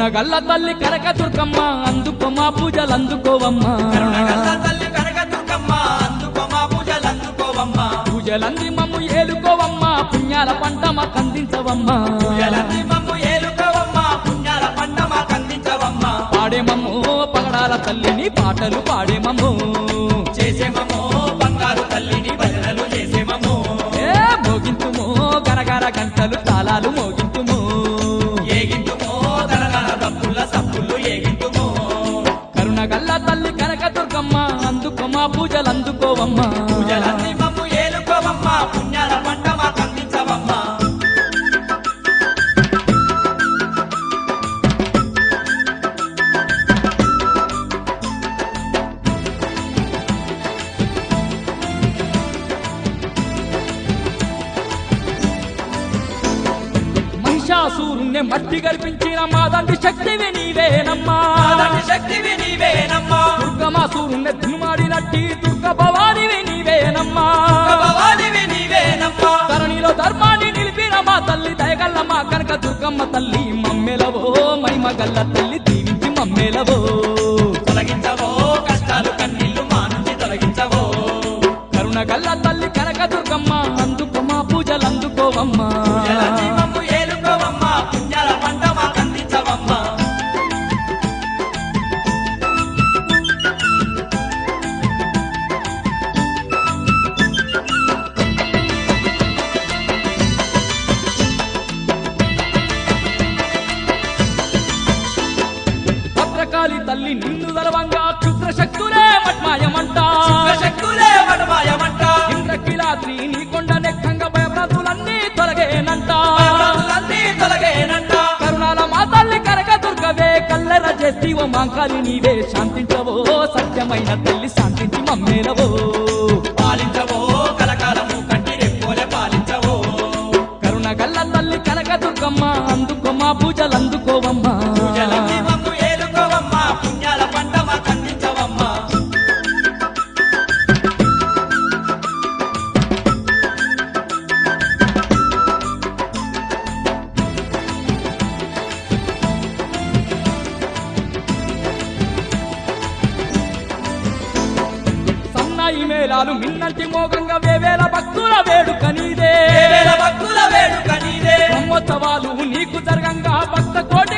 కరుణగల్ల తల్లి కనక దుర్గమ్మ అందుకో మా పూజలు అందుకోవమ్మా. కరుణగల్ల తల్లి కనకదుర్గమ్మ అందుకో మా పూజలు అందుకోవమ్మ. పూజలంది మమ్ము ఏలుకోవమ్మా పుణ్యాల పంట మాకు అందించవమ్మా. పూజలన్నీ మమ్ము ఏలుకోవమ్మ పుణ్యాల పంట మాకు అందించవమ్మ. పాడేమమ్మో పగడాల తల్లిని పాటలు పాడేమమ్మో చేసేమమ్మో బంగారు తల్లిని భజనలు చేసేమమ్మో ఏ మోగింతుమో గరగర గంటలు మహిషాసూరుణ్ణి మట్టి గర్పించిన మాదండి శక్తివి నీవేనమ్మా. ఆదండి శక్తివి నీవేనమ్మా. దుర్గమాసూరుణ్ణి దునుమాడినట్టి దుర్గ భవానివి నీవేనమ్మా. భవానివి నీవేనమ్మా. ధరణిలో ధర్మాన్ని నిలిపిన మా తల్లి దయగల్ల మా కనక దుర్గమ్మ తల్లి మమ్మెలవో మహిమగల్ల తల్లి దీవించి మమ్మెలవో. తొలగించవో కష్టాలు కన్నీళ్ళు మా నుంచి తొలగించవో. కరుణగల్ల తల్లి వడమాయమంట ఇంద్రకిలాద్రి నీ కొండ నెక్కంగా భయవ్రతులన్నీ తొలగేనంట. భయభ్రాంతులన్నీ తొలగేనంట. కరుణాల మా తల్లి కనక దుర్గవే కల్లెర చేస్తీవో మాంకాలి నీవే. శాంతించవో సత్యమైన తల్లి శాంతించి మమ్మేలవో మేళాలు మిన్నంటి మోగంగా వేవేల భక్తుల వేడుక నీదే. భక్తుల వేడుక నీదే. బ్రహ్మోత్సవాలు నీకు జరగంగా భక్త కోటికి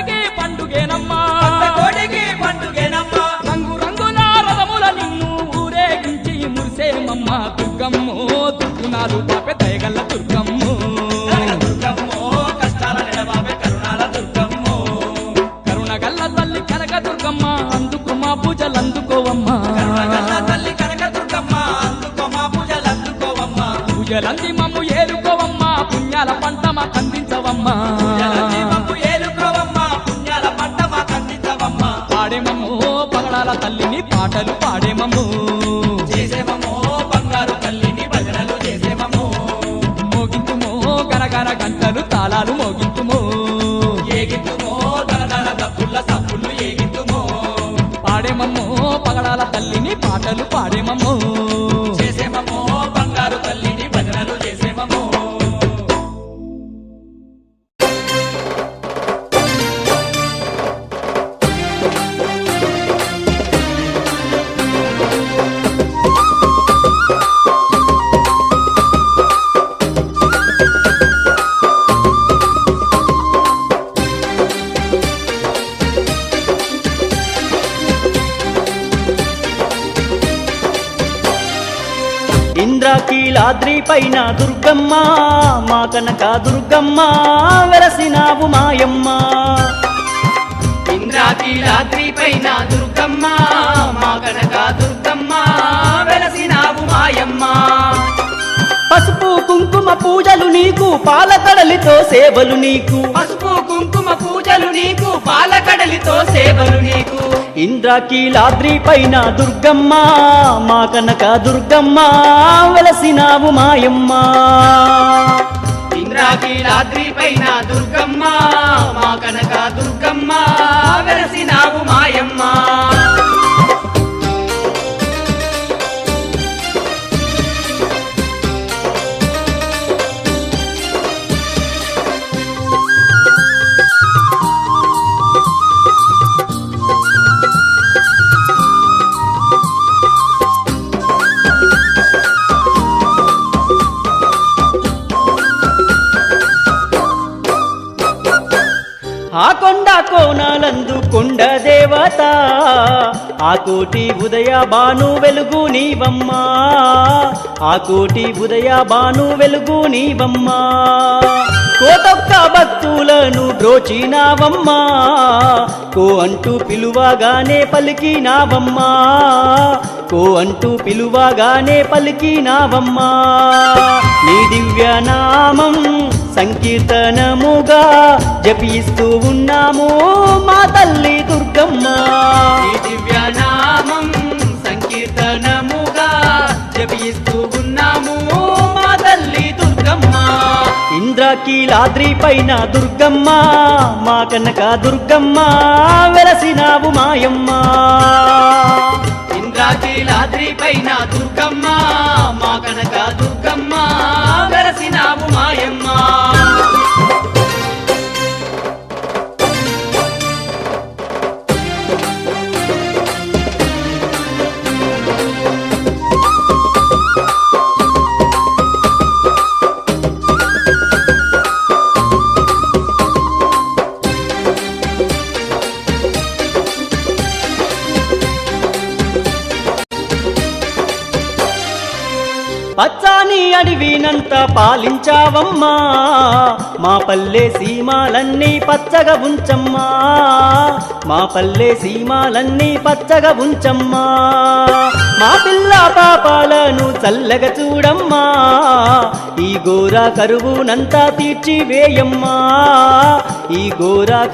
పగడాల తల్లిని పాటలు పాడేమమ్మో. చేసేమమ్మో బంగారు తల్లిని భజనలు చేసేమమ్మో. మోగించుమో గరగర గంటలు తాళాలు మోగించుమో ఏగింతుమో దళదళ దప్పుల సప్పులు ఏగింతుమో. పాడేమమ్మో పగడాల తల్లిని పాటలు పాడేమమ్మో. పైన దుర్గమ్మ మా కనక దుర్గమ్మ వెలసినావు మాయమ్మ. ఇంద్రాకీలాద్రి పైన దుర్గమ్మ మా కనక దుర్గమ్మ వెలసినావు మాయమ్మ. పసుపు కుంకుమ పూజలు నీకు పాలకడలితో సేవలు నీకు. పసుపు కుంకుమ పూజలు నీకు పాలకడలితో సేవలు నీకు. ఇంద్రకీలాద్రి పైన దుర్గమ్మ మా కనక దుర్గమ్మ వెలసినావు మాయమ్మ. ఇంద్రాకీలాద్రి పైన దుర్గమ్మ మా కనక దుర్గమ్మ వెలసినావు మాయమ్మ. కోణాలందు కొండ దేవత. ఆ కోటి ఉదయ బాను వెలుగు నీవమ్మా. ఆ కోటి ఉదయ బాను వెలుగు నీవమ్మా. కోటొక్క భక్తులను బ్రోచినావమ్మా. కో అంటూ పిలువగానే పలికినావమ్మా. కో అంటూ పిలువగానే పలికినావమ్మా. నీ దివ్య నామం సంకీర్తనముగా జపిస్తూ ఉన్నాము మా తల్లి దుర్గమ్మ. ఈ దివ్య నామం సంకీర్తనముగా జపిస్తూ ఉన్నాము మా తల్లి దుర్గమ్మ. ఇంద్రకీలాద్రి పైన దుర్గమ్మ మా కనక దుర్గమ్మ వెలసినావు మాయమ్మ. పైన దుర్గమ్మ పచ్చాని అడివినంత పాలించావమ్మా. మా పల్లె సీమాలన్నీ పచ్చగా ఉంచమ్మా. మా పల్లె సీమాలన్నీ పచ్చగా ఉంచమ్మా. మా పిల్ల పాపాలను చల్లగా చూడమ్మా. ఈ ఘోర కరువునంతా తీర్చివేయమ్మా. ఈ ఘోర